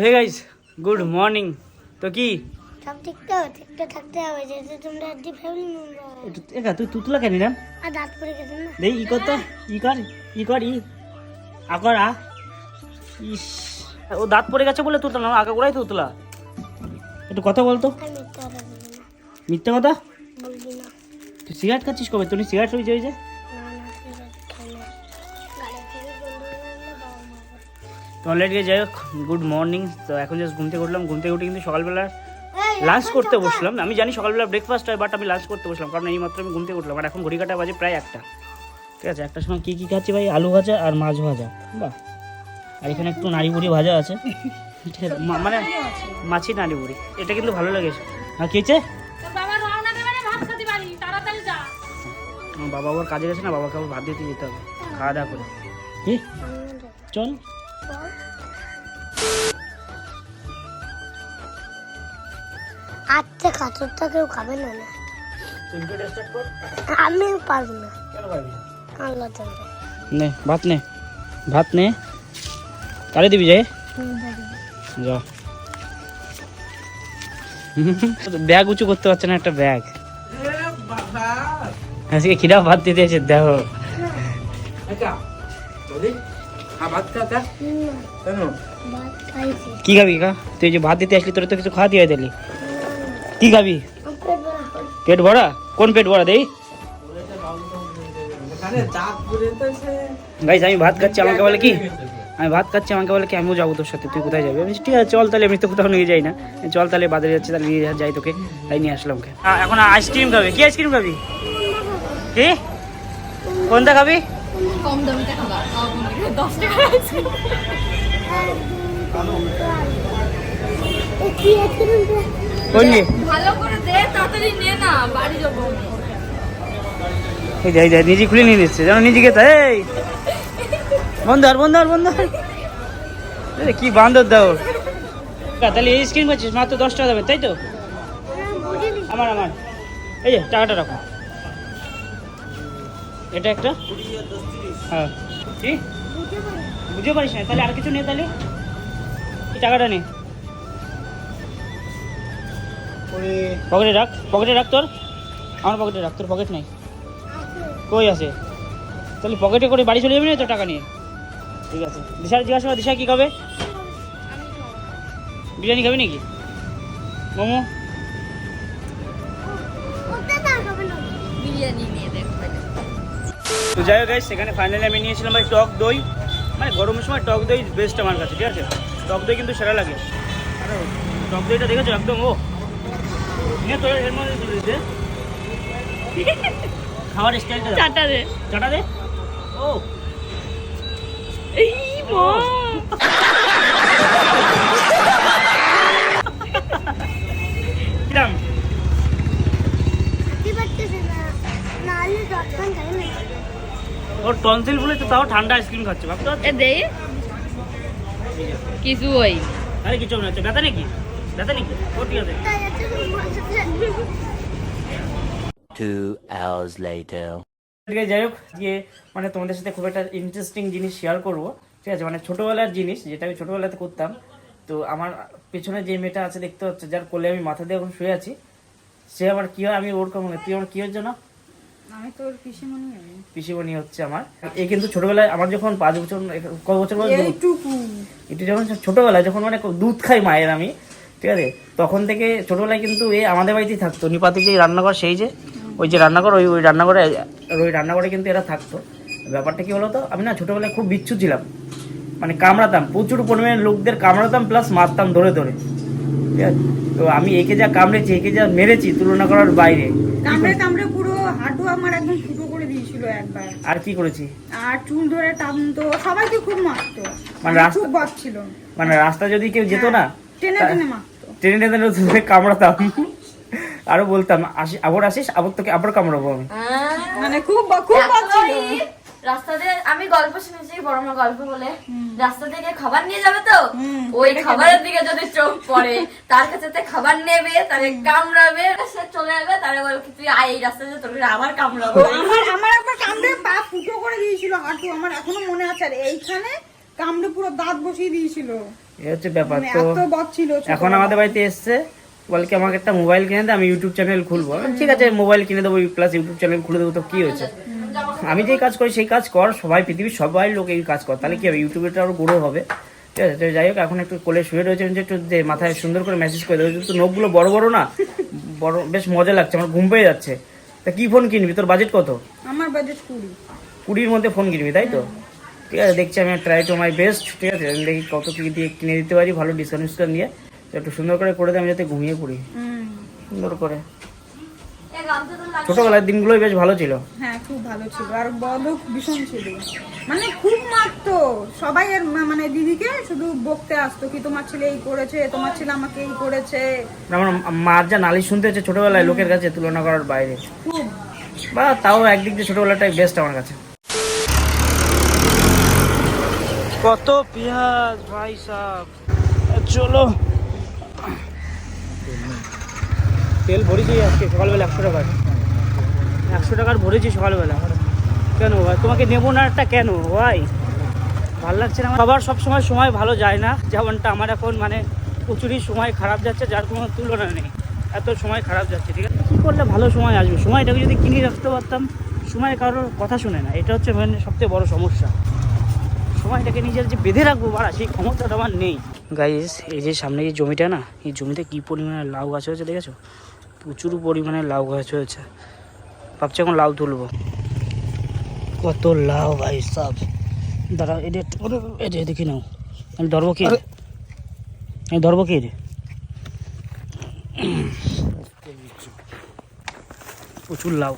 Hey guys good morning তো কি? সব ঠিকঠাক ঠিকঠাক থাকতে হবে যেহেতু তোমরা একটি ফ্যামিলি মেম্বার একটু একা তুই তুতলা কেন না আর দাঁত পড়ে গেছে না। দেই ই কর ই কর ই আকর আ ইস ও দাঁত পড়ে গেছে বলে তুতলা না আগা গোড়াই তুতলা একটু কথা বলতো। মিথ্যা কথা বলবি না। মিথ্যে কথা? বলবি না। তুই সিগারেট খাচ্ছিস কবে? তুই সিগারেট হয়েছে হয়েছে। তো অলরেডি যাই হোক গুড মর্নিং তো এখন জাস্ট ঘুম থেকে উঠলাম। ঘুম থেকে উঠে কিন্তু সকালবেলা লাঞ্চ করতে বসলাম। আমি জানি সকালবেলা ব্রেকফাস্ট হয় বাট আমি লাঞ্চ করতে বসলাম কারণ এই মাত্র আমি ঘুম থেকে উঠলাম। আর এখন ঘড়ি কাটা বাজে প্রায় একটা। ঠিক আছে একটার সময় কী কী খাচ্ছি ভাই? আলু ভাজা আর মাছ ভাজা। বাহ। আর এখানে একটু নাড়ি বুড়ি ভাজা আছে। ঠিক আছে, মা- মানে মাছি নাড়ি বুড়ি এটা কিন্তু ভালো লেগেছে আর খেয়েছে আমার বাবা আবার কাজে গেছে না বাবাকে আবার ভাত দিতে যেতে হবে। খাওয়া দাওয়া করে। কি? চল। আচ্ছা কাঁচরটা কেউ খাবে না না। আমিও পারব না। আল্লাহ নে? ভাত নে। ভাত নে। কারে দিবি যাই যা। ব্যাগ উঁচু করতে পারছে না একটা ব্যাগ। আজকে খিদা ভাত দিতে এসে দেখো কি খাবি কা তুই যে ভাত দিতে আসলি তোর তো কিছু খাওয়া দিয়ে দিলি। কি খাবি? পেট ভরা? কোন পেট ভরা দেই? আমি ভাত খাচ্ছি, আমাকে বলে কি? আমি ভাত খাচ্ছি, আমাকে বলে কি, আমিও যাব তোর সাথে, তুই কোথায় যাবি? ঠিক আছে, চল তাহলে আমি তো কোথাও নিয়ে যাই না। চল তাহলে, বাজারে যাচ্ছি, তাহলে নিয়ে যাই তোকে, তাই নিয়ে আসলাম ওকে। এখন আইসক্রিম খাবে? কি আইসক্রিম খাবি? কি? কোনটা খাবি? কম দামিতে খাবা দশ টাকা এই যাই যাই নিজে খুলে নিয়ে নিচ্ছে যেন নিজে খেতে এই। বন্ধ আর বন্ধ আর বন্ধ কি বান্দর দাও। তাহলে এই স্ক্রিন করছিস মাত্র দশ টাকা দেবে তাই তো? আমার আমার। এই যে টাকাটা রাখো। এটা একটা? হ্যাঁ। কি? বুঝতে পারিস না তাহলে আর কিছু নেই তাহলে। টাকাটা নে। পকেটে রাখ পকেটে রাখ তোর। আমার পকেটে রাখ তোর পকেট নাই। কই আছে? তাহলে পকেটে করে বাড়ি চলে যাবি না তো টাকা নিয়ে? ঠিক আছে। দিশার জিজ্ঞাসা করো, দিশা কী খাবে? বিরিয়ানি খাবি নাকি? মোমো? বিরিয়ানি নিয়ে দেখ তো যাই হোক সেখানে ফাইনালি আমি নিয়েছিলাম ভাই টক দই। মানে গরমের সময় টক দই বেস্ট আমার কাছে ঠিক আছে? টক দই কিন্তু সেরা লাগে। আরে টক দইটা দেখেছ একদম ও নিয়ে তোর এর মধ্যে তুলে দিতে খাওয়ার স্টাইলটা চাটা দে। চাটা দে। ও। এই মা। কিরাম না ওর টনসিল বলে তাও ঠান্ডা আইসক্রিম খাচ্ছে ভাবতে পারছ? দে। কিছু ওই আরে কিছু হচ্ছে ব্যথা নাকি? ব্যথা নাকি? ও ঠিক আছে তাই এত বলছে Two hours later. যাই হোক গিয়ে মানে তোমাদের সাথে খুব একটা ইন্টারেস্টিং জিনিস শেয়ার করব। ঠিক আছে মানে ছোটোবেলার জিনিস যেটা আমি ছোটোবেলাতে করতাম। তো আমার পেছনে যে মেয়েটা আছে দেখতে হচ্ছে যার কোলে আমি মাথা দিয়ে এখন শুয়ে আছি সে আমার কি হয় আমি ওর কেমন তুই আমার কি হচ্ছে না? আমি তোর পিসিমণি পিসিমণি হচ্ছে আমার। এ কিন্তু ছোটবেলায় আমার যখন পাঁচ বছর কত বছর বয়স? দুধ। এইটুকু। এটা যখন ছোটবেলায় যখন মানে দুধ খাই মায়ের আমি ঠিক আছে? তখন থেকে ছোটবেলায় কিন্তু এ আমাদের বাড়িতেই থাকতো। নিপাতে যে রান্নাঘর সেই যে ওই যে রান্নাঘর ওই ওই রান্নাঘরে ওই রান্নাঘরে কিন্তু এরা থাকতো। ব্যাপারটা কি বলতো? আমি না ছোটবেলায় খুব বিচ্ছু ছিলাম। মানে কামড়াতাম প্রচুর পরিমাণে লোকদের কামড়াতাম প্লাস মারতাম ধরে ধরে। ঠিক আছে? তো আমি একে যা কামড়েছি একে যা মেরেছি তুলনা করার বাইরে। কামড়ে কামড়ে পুরো হাঁটু আমার একদম ফুটো করে দিয়েছিল একবার। আর কি করেছি? আর চুল ধরে টানতো সবাইকে খুব মারতো। মানে রাস্তা- ছিল। মানে রাস্তা যদি কেউ যেত না টেনে টেনে মারতো। ট্রেনে টেনে কামড়াতাম। আরও বলতাম আসি আবার আসিস? আবার তোকে আবার কামড়াবো আমি। মানে খুব খুব বাদ রাস্তা দিয়ে আমি গল্প শুনেছি বড় মা গল্প বলে। রাস্তা থেকে খাবার নিয়ে যাবে তো? ওই খাবারের দিকে যদি চোখ পড়ে তার কাছে খাবার নেবে তারে কামড়াবে সে চলে যাবে তারে বলে তুই আয় এই রাস্তা দিয়ে তোকে আবার কামড়াবো। আমার আমার একবার কামড়ে পা ফুটো করে দিয়েছিল হাঁটু আমার এখনও মনে আছে। আর এইখানে কামড়ে পুরো দাঁত বসিয়ে দিয়েছিল। এই হচ্ছে ব্যাপার মানে তো এত বদ ছিল এখন আমাদের বাড়িতে এসছে বলকে আমাকে একটা মোবাইল কিনে দে আমি ইউটিউব চ্যানেল খুলবো। ঠিক আছে মোবাইল কিনে দেবো প্লাস ইউটিউব চ্যানেল খুলে দেবো তো কি হয়েছে? আমি যেই কাজ করি সেই কাজ কর সবাই পৃথিবীর সবাই লোক এই কাজ কর। তাহলে কি হবে? ইউটিউবেটা আরও গ্রো হবে। ঠিক আছে তো যাই হোক এখন একটু কোলে শুয়ে রয়েছে যে একটু মাথায় সুন্দর করে মেসেজ করে দেবো কিন্তু নখগুলো বড় বড় না বড় বেশ মজা লাগছে আমার ঘুম পেয়ে যাচ্ছে। তা কি ফোন কিনবি? তোর বাজেট কত? আমার বাজেট কুড়ি। কুড়ির মধ্যে ফোন কিনবি তাই তো? ঠিক আছে দেখছি আমি ট্রাই টু মাই বেস্ট ঠিক আছে? আমি দেখি কত কি দিয়ে কিনে দিতে পারি ভালো ডিসকাউন্ট ডিসকাউন্ট দিয়ে তো একটু সুন্দর করে করে দিই আমি যাতে ঘুমিয়ে পড়ি। হুম। সুন্দর করে। ছোটবেলার দিনগুলোই বেশ ভালো ছিল। হ্যাঁ খুব ভালো ছিল। আর বদও ভীষণ ছিল। মানে খুব মারতো। সবাই এর মানে দিদিকে শুধু বকতে আসতো কি তোমার ছেলে এই করেছে তোমার ছেলে আমাকে এই করেছে। আমার মার যা নালিশ শুনতে হচ্ছে ছোটবেলায় লোকের কাছে তুলনা করার বাইরে। খুব। বা তাও একদিক দিয়ে ছোটবেলাটাই বেস্ট আমার কাছে। কত পেঁয়াজ ভাই সাহ চলো। তেল ভরেছি আজকে, সকালবেলা একশো টাকার। একশো টাকার ভরেছি সকালবেলা। কেন ভাই? তোমাকে নেব না একটা কেন? ভাই, ভালো লাগছে না। সবার সব সময় ভালো যায় না। যেমনটা আমার এখন মানে প্রচুরই সময় খারাপ যাচ্ছে, যার কোনো তুলনা নেই। এত সময় খারাপ যাচ্ছে, ঠিক আছে? কী করলে ভালো সময় আসবে? সময়টাকে যদি কিনে রাখতে পারতাম, সময় কারোর কথা শুনে না। এটা হচ্ছে মেন সবথেকে বড় সমস্যা। সময়টাকে নিজের যে বেঁধে রাখব বাড়া সেই ক্ষমতাটা আমার নেই। গাইস এই যে সামনে যে জমিটা না এই জমিতে কী পরিমাণে লাউ গাছ হয়েছে দেখেছ? প্রচুর পরিমাণে লাউ গাছ হয়েছে। ভাবছি এখন লাউ তুলবো। কত লাউ ভাই সব। দাঁড়া এটা একটু করে এটা দেখি নাও। আমি ধরবো কি? আমি ধরবো কি রে? প্রচুর লাউ।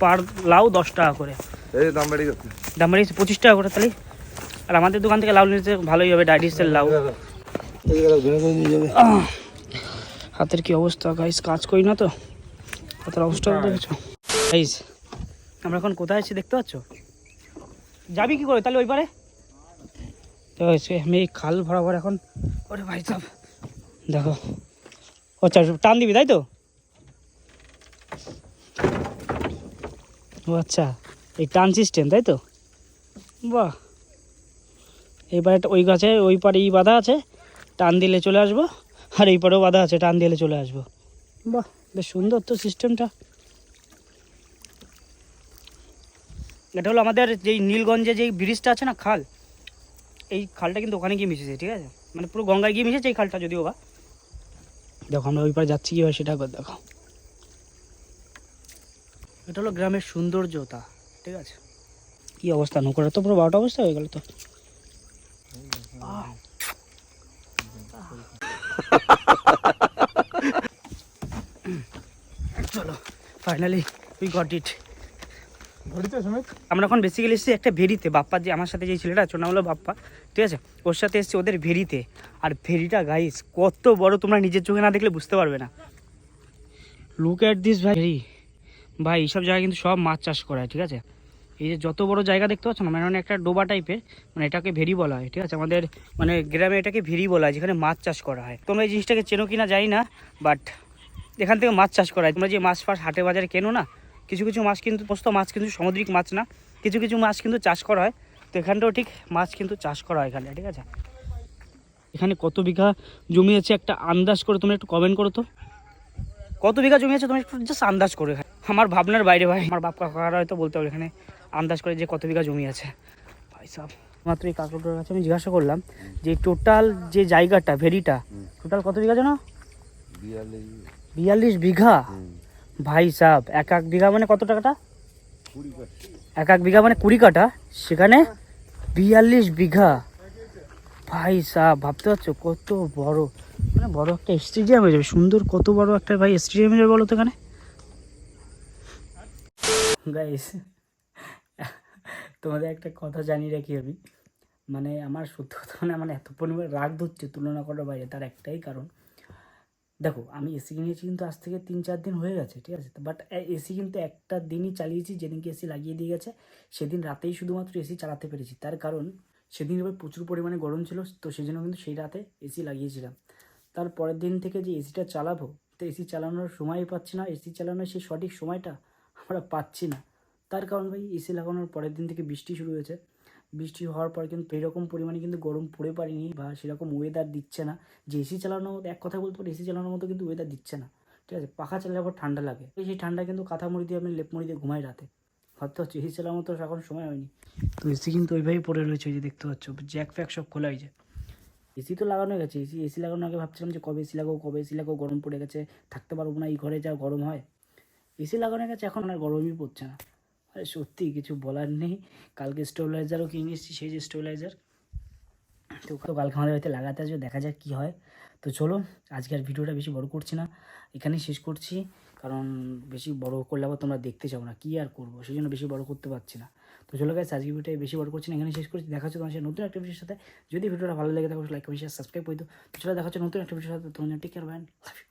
পার লাউ দশ টাকা করে। এই দাম বেড়ে গেছে। দাম বাড়িয়েছে পঁচিশ টাকা করে তাহলে। আর আমাদের দোকান থেকে লাউ নিতে ভালোই হবে ডাইডিসের লাউ! হাতের কি অবস্থা গাইস কাজ করি না তো। হাতের অবস্থা দেখেছ গাইস আমরা এখন কোথায় আছি দেখতে পাচ্ছ? যাবি কি করে তাহলে ওই পারে তো আমি খাল বরাবর এখন। ওরে ভাই সাহ দেখো। আচ্ছা টান দিবি, তাই তো? ও আচ্ছা। এই টান সিস্টেম তাই তো? বাহ। এবার ওই গাছে, ওই পারে ই বাঁধা আছে, টান দিলে চলে আসব, আর এই পারেও বাঁধা আছে, টান দিলে চলে আসব। বাহ, বেশ সুন্দর তো সিস্টেমটা এটা হলো আমাদের যেই নীলগঞ্জে যেই ব্রিজটা আছে না, খাল, এই খালটা কিন্তু ওখানে গিয়ে মিশেছে, ঠিক আছে? মানে পুরো গঙ্গায় গিয়ে মিশেছে এই খালটা যদিও বা। দেখো, আমরা ওই পারে যাচ্ছি কীভাবে সেটা একবার দেখো। এটা হলো গ্রামের সৌন্দর্যতা। ঠিক আছে। কি অবস্থা? নৌকোটা তো পুরো বারোটা অবস্থা হয়ে গেল তো। চলো ফাইনালি উই গট ইট আমরা এখন বেসিক্যালি এসেছি একটা ভেরিতে বাপ্পা যে আমার সাথে যে ছেলেটা আছে নাম হলো বাপ্পা। ঠিক আছে? ওর সাথে এসেছি ওদের ভেরিতে আর ভেরিটা গাইস কত বড় তোমরা নিজের চোখে না দেখলে বুঝতে পারবে না। লুক অ্যাট দিস ভাই। ভেরি ভাই এইসব জায়গায় কিন্তু সব মাছ চাষ করা হয় ঠিক আছে? এই যে যত বড় জায়গা দেখতে পাচ্ছ না মানে একটা ডোবা টাইপের মানে এটাকে ভেরি বলা হয়, ঠিক আছে? আমাদের মানে গ্রামে এটাকে ভেরি বলা হয়, যেখানে মাছ চাষ করা হয়। তোমরা এই জিনিসটাকে চেনো কিনা জানি না বাট এখান থেকে মাছ চাষ করা হয়। তোমরা যে মাছ ফাছ হাটে বাজারে কেনো না, কিছু কিছু মাছ কিন্তু পোস্ত মাছ কিন্তু সামুদ্রিক মাছ না, কিছু কিছু মাছ কিন্তু চাষ করা হয়। তো এখানটাও ঠিক মাছ কিন্তু চাষ করা হয় এখানে, ঠিক আছে? এখানে কত বিঘা জমি আছে? একটা আন্দাজ করে তোমরা একটু কমেন্ট করো তো। কত বিঘা জমি আছে? তুমি একটু জাস্ট আন্দাজ করে আমার ভাবনার বাইরে ভাই, আমার বাপ কাকারা হয়তো বলতে হবে এখানে। আন্দাজ করে যে কত বিঘা জমি আছে। ভাই সাহেব মাত্র এই কাকুটার কাছে আমি জিজ্ঞাসা করলাম যে টোটাল যে জায়গাটা ভেরিটা টোটাল কত বিঘা জানো? বিয়াল্লিশ বিঘা? ভাই সাহেব এক এক বিঘা মানে কত টাকাটা? এক এক বিঘা মানে কুড়ি কাটা সেখানে বিয়াল্লিশ বিঘা। ভাই সাহেব ভাবতে পারছ কত বড়। মানে বড় একটা স্টেডিয়াম হয়ে যাবে, সুন্দর কত বড় একটা ভাই স্টেডিয়াম হয়ে যাবে বলো তো এখানে? গাইস তোমাদের একটা কথা জানিয়ে রাখি আমি। মানে আমার সত্যি কথা মানে আমার এত পরিমাণে রাগ ধরছে তুলনা করার বাইরে, তার একটাই কারণ, দেখো আমি এসি কিনেছি কিন্তু আজ থেকে তিন চার দিন হয়ে গেছে, ঠিক আছে? বাট এসি কিন্তু একটা দিনই চালিয়েছি, যেদিনকে এসি লাগিয়ে দিয়ে গেছে, সেদিন রাতেই শুধুমাত্র এসি চালাতে পেরেছি। তার কারণ, সেদিন এবার প্রচুর পরিমাণে গরম ছিল, তো সেই জন্য কিন্তু সেই রাতে এসি লাগিয়েছিলাম। তার পরের দিন থেকে যে এসিটা চালাবো, তো এসি চালানোর সময় পাচ্ছি না। এসি চালানোর সেই সঠিক সময়টা আমরা পাচ্ছি না। তার কারণ ভাই এসি লাগানোর পরের দিন থেকে বৃষ্টি শুরু হয়েছে। বৃষ্টি হওয়ার পর কিন্তু এরকম পরিমাণে কিন্তু গরম পড়ে পারিনি বা সেরকম ওয়েদার দিচ্ছে না। যে এসি চালানোর মতো, এক কথা বলতে পারি এসি চালানোর মতো কিন্তু ওয়েদার দিচ্ছে না। ঠিক আছে? পাখা চালালে আবার ঠান্ডা লাগে। এই সেই ঠান্ডা কিন্তু কাঁথা মুড়ি দিয়ে আমি লেপ মুড়ি দিয়ে ঘুমাই রাতে। হয়তো হচ্ছে এসি চালানোর মতো এখন সময় হয়নি। তো এসি কিন্তু ওইভাবেই পড়ে রয়েছে, ওই যে দেখতে পাচ্ছ। জ্যাক ফ্যাক সব খোলা হয়েছে। এসি তো লাগানো গেছে। এসি এসি লাগানোর আগে ভাবছিলাম যে কবে এসি লাগাবো, কবে এসি লাগাবো, গরম পড়ে গেছে, থাকতে পারব না, এই ঘরে যা গরম হয়। এসি লাগানো গেছে, এখন আর গরমই পড়ছে না। সত্যি কিছু বলার নেই। কালকে স্টেবিলাইজারও কিনে এসেছি, সেই যে স্টেবিলাইজার তো কালকে আমাদের বাড়িতে লাগাতে আসবে, দেখা যাক কী হয়। তো চলো আজকে আর ভিডিওটা বেশি বড় করছি না। এখানেই শেষ করছি। কারণ বেশি বড় করলে আবার তোমরা দেখতে চাও না, কী আর করব? সেই জন্য বেশি বড় করতে পারছি না। তো চলো গাছ আজকে ভিডিওটা বেশি বড় করছি না এখানে শেষ করছি। দেখা হচ্ছে তোমার নতুন একটা ভিডিওর সাথে। যদি ভিডিওটা ভালো লেগে থাকে লাইক কমেন্ট সাবস্ক্রাইব করে দিও। তো চলো, দেখা হচ্ছে নতুন একটা ভিডিওর সাথে। তোমার টেক কেয়ার